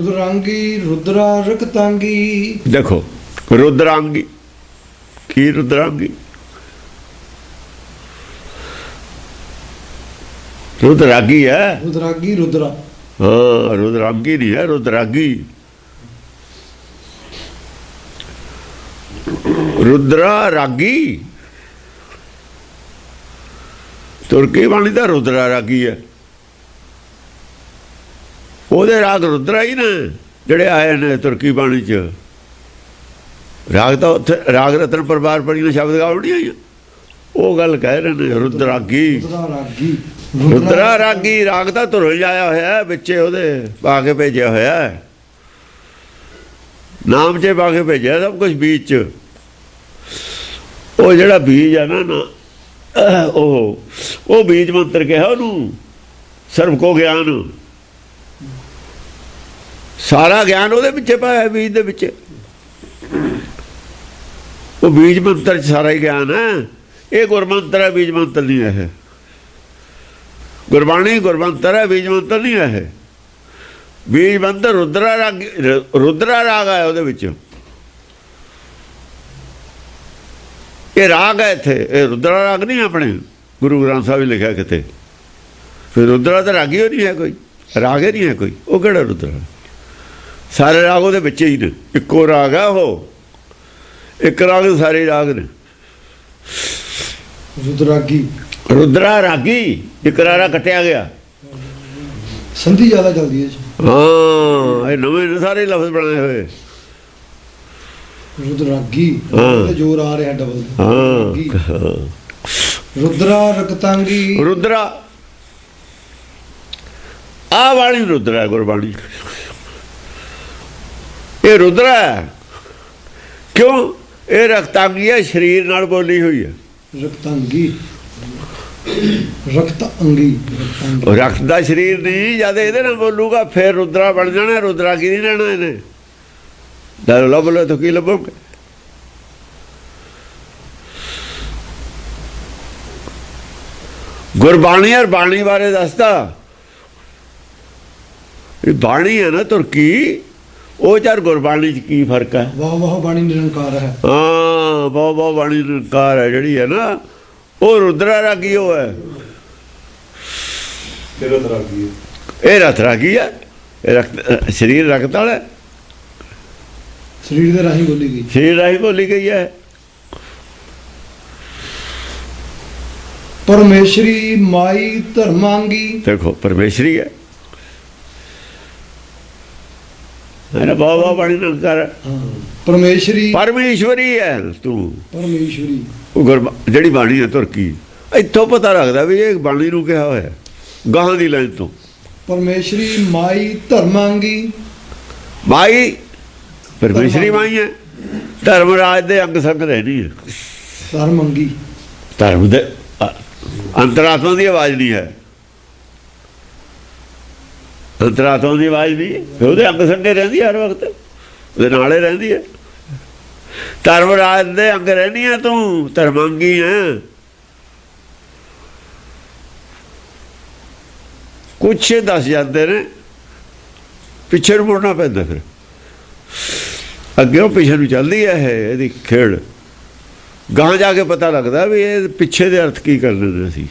ਰੁਦਰਾਂਗੀ ਰੁਦਰਾ ਰਕਤਾਂਗੀ। ਦੇਖੋ ਰੁਦਰਾਂਗੀ। ਕੀ ਰੁਦਰਾਂਗੀ? ਰੁਦਰਾਗੀ ਹੈ? ਰੁਦਰਾਗੀ ਰੁਦਰਾ। ਹਾਂ ਰੁਦਰਾਂਗੀ ਨਹੀਂ ਹੈ ਰੁਦਰਾਗੀ। ਰੁਦਰਾ ਰਾਗੀ। ਤੁਰਕੀ ਬਾਣੀ ਦਾ ਰੁਦਰਾ ਰਾਗੀ ਹੈ। ਉਹਦੇ ਰਾਗ ਰੁਦਰਾ ਹੀ ਨੇ ਜਿਹੜੇ ਆਏ ਨੇ ਤੁਰਕੀ ਬਾਣੀ ਚ। ਰਾਗ ਤਾਂ ਉੱਥੇ ਰਾਗ ਰਤਨ ਪਰਿਵਾਰ ਪੜੀਆਂ ਸ਼ਬਦ ਗਾਉਣੀ ਆਈ ਉਹ ਗੱਲ ਕਹਿ ਰਹੇ ਨੇ ਰੁਦਰਾਗੀ ਰੁਦਰਾ ਰਾਗੀ। ਰੁਦਰਾ ਰਾਗੀ ਰਾਗ। ਤਾਂ ਧੁਰ ਜਾਇਆ ਹੋਇਆ ਵਿੱਚੇ ਉਹਦੇ ਪਾ ਕੇ ਭੇਜਿਆ ਹੋਇਆ। ਨਾਮ 'ਚ ਪਾ ਕੇ ਭੇਜਿਆ ਸਭ ਕੁਝ ਬੀਜ 'ਚ। ਉਹ ਜਿਹੜਾ ਬੀਜ ਆ ਨਾ ਨਾ ਉਹ ਉਹ ਬੀਜ ਮੰਤਰ ਕਿਹਾ ਉਹਨੂੰ ਸਰਬ ਕੋ ਗਿਆਨ। ਸਾਰਾ ਗਿਆਨ ਉਹਦੇ ਵਿੱਚੇ ਪਾਇਆ ਬੀਜ ਦੇ ਵਿੱਚ। ਉਹ ਬੀਜ ਮੰਤਰ 'ਚ ਸਾਰਾ ਹੀ ਗਿਆਨ ਹੈ। ਇਹ ਗੁਰਮੰਤਰ ਹੈ, ਬੀਜ ਮੰਤਰ ਨਹੀਂ ਹੈ ਗੁਰਬਾਣੀ ਗੁਰਮੰਤਰ ਹੈ, ਬੀਜ ਮੰਤਰ ਨਹੀਂ ਹੈ ਬੀਜ ਮੰਤਰ ਰੁਦਰਾ ਰਾਗ ਰੁਦਰਾ ਰਾਗ ਹੈ ਉਹਦੇ ਵਿੱਚ। ਇਹ ਰਾਗ ਹੈ ਇੱਥੇ, ਇਹ ਰੁਦਰਾ ਰਾਗ ਨਹੀਂ ਆਪਣੇ। ਗੁਰੂ ਗ੍ਰੰਥ ਸਾਹਿਬ ਨੇ ਲਿਖਿਆ ਕਿਤੇ। ਫਿਰ ਰੁਦਰਾ ਤਾਂ ਰਾਗੀ ਹੋ ਨਹੀਂ ਹੈ ਕੋਈ। ਰਾਗ ਹੀ ਨਹੀਂ ਹੈ ਕੋਈ। ਉਹ ਕਿਹੜਾ ਰੁਦਰਾ ਸਾਰੇ ਰਾਗ ਉਹਦੇ ਵਿੱਚ ਹੀ ਨੇ। ਇੱਕੋ ਰਾਗ ਹੈ ਉਹ। ਇੱਕ ਰਾਗ ਸਾਰੇ ਰਾਗ ਨੇ। ਰੁਦਰਾਗੀ। ਰੁਦਰਾ ਰਾਗੀ। ਇਕਰਾਰਾ ਕੱਟਿਆ ਗਿਆ। ਸੰਧੀ ਜ਼ਿਆਦਾ ਚੱਲਦੀ ਹੈ ਹਾਂ ਇਹ ਨਵੇਂ ਨੇ ਸਾਰੇ ਲਫ਼ਜ਼ ਬਣਾਏ ਹੋਏ। ਰੁਦਰਾਗੀ। ਤੇ ਜੋਰ ਆ ਰਿਹਾ ਡਬਲ ਹਾਂ। ਰੁਦਰਾ ਰਕਤਾਂਗੀ। ਰੁਦਰਾ। ਆ ਵਾਲੀ ਰੁਦਰਾ ਗੁਰਬਾਣੀ। ਇਹ ਰੁਦਰਾ ਹੈ। ਕਿਉਂ? ਇਹ ਰਖਤਾਂਗੀ ਹੈ ਸਰੀਰ ਨਾਲ ਬੋਲੀ ਹੋਈ ਹੈ। ਰਕਤਾਂਗੀ। ਰਕਤ ਅੰਗੀ ਰਕਤਾਂਗੀ। ਰਖਤ ਦਾ ਸਰੀਰ ਨਹੀਂ ਜਦ ਇਹਦੇ ਨਾਲ ਬੋਲੂਗਾ ਫਿਰ ਰੁਦਰਾ ਬਣ ਜਾਣਾ ਰੁਦਰਾ ਕੀ ਨਹੀਂ ਲੈਣਾ ਇਹਨੇ? ਦਰ ਲੱਭ ਲੋ ਤਾਂ ਕੀ ਲੱਭੋਗੇ? ਗੁਰਬਾਣੀ ਔਰ ਬਾਣੀ ਬਾਰੇ ਦੱਸਦਾ। ਇਹ ਬਾਣੀ ਹੈ ਨਾ ਤੁਰਕੀ। ਉਹ ਚਾਰ ਗੁਰਬਾਣੀ ਚ ਕੀ ਫ਼ਰਕ ਹੈ? ਵਾਹ ਵਾਹ ਬਾਣੀ ਨਿਰੰਕਾਰ ਹੈ। ਹਾਂ ਬਹੁਤ ਬਹੁਤ ਬਾਣੀ ਨਿਰੰਕਾਰ ਹੈ ਜਿਹੜੀ ਹੈ ਨਾ ਉਹ ਰੁਦਰਾ ਰਾਗੀ ਹੈ। ਦਰਾਗੀ ਇਹ ਰਥ ਰਾਗੀ ਹੈ। ਇਹ ਅ, ਸਰੀਰ ਰਕਤ ਵਾਲਾ ਹੈ। ਸਰੀਰ ਦੇ ਰਾਹੀਂ ਬੋਲੀ ਗਈ। ਸਰੀਰ ਰਾਹੀਂ ਬੋਲੀ ਗਈ ਹੈ। ਪਰਮੇਸ਼ਰੀ ਮਾਈ ਧਰਮਾਂਗੀ। ਦੇਖੋ ਪਰਮੇਸ਼ਰੀ ਹੈ। ਹੈ ਨਾ ਬਹੁਤ ਬਹੁਤ ਬਾਣੀ ਨਿਰੰਕਾਰ ਹੈ। ਹਾਂ ਪਰਮੇਸ਼ਰੀ। ਪਰਮੇਸ਼ਵਰੀ ਹੈ ਤੂੰ। ਪਰਮੇਸ਼ਰੀ ਉਹ ਜਿਹੜੀ ਬਾਣੀ ਹੈ ਤੁਰਕੀ ਇੱਥੋਂ ਪਤਾ ਲੱਗਦਾ ਵੀ ਇਹ ਬਾਣੀ ਨੂੰ ਕਿਹਾ ਹੋਇਆ ਗਾਹਾਂ ਦੀ ਲਾਈਨ ਤੋਂ। ਪਰਮੇਸ਼ਰੀ ਮਾਈ ਧਰਮਾਂਗੀ। ਮਾਈ ਪਰਮੇਸ਼ਰੀ ਮਾਈ ਹੈ। ਧਰਮ ਰਾਜ ਦੇ ਅੰਗ ਸੰਗ ਰਹਿਣੀ ਹੈ। ਧਰਮੰਗੀ। ਧਰਮ ਦੇ ਅੰਤਰਾਤਮਾ ਦੀ ਆਵਾਜ਼ ਨਹੀਂ ਹੈ। ਅੰਤਰਾਤਮਾ ਦੀ ਆਵਾਜ਼ ਨਹੀਂ ਹੈ। ਫਿਰ ਉਹਦੇ ਅੰਗ ਸੰਗੇ ਰਹਿੰਦੀ ਹਰ ਵਕਤ। ਉਹਦੇ ਨਾਲੇ ਰਹਿੰਦੀ ਹੈ ਧਰਮ ਰਾਜ ਦੇ ਅੰਗ ਰਹਿਣੀ ਹੈ ਤੂੰ ਧਰਮਾਂਗੀ ਹੈ ਕੁਛ ਦੱਸ ਜਾਂਦੇ ਨੇ, ਪਿੱਛੇ ਨੂੰ ਮੁੜਨਾ ਪੈਂਦਾ ਫਿਰ। ਅੱਗੇ ਉਹ ਪਿੱਛੇ ਨੂੰ ਚੱਲਦੀ ਹੈ ਇਹ, ਇਹਦੀ ਖੇਡ। ਗਾਂ ਜਾ ਕੇ ਪਤਾ ਲੱਗਦਾ ਵੀ ਇਹ ਪਿੱਛੇ ਦੇ ਅਰਥ ਕੀ ਕਰਨੇ ਨੇ ਅਸੀਂ।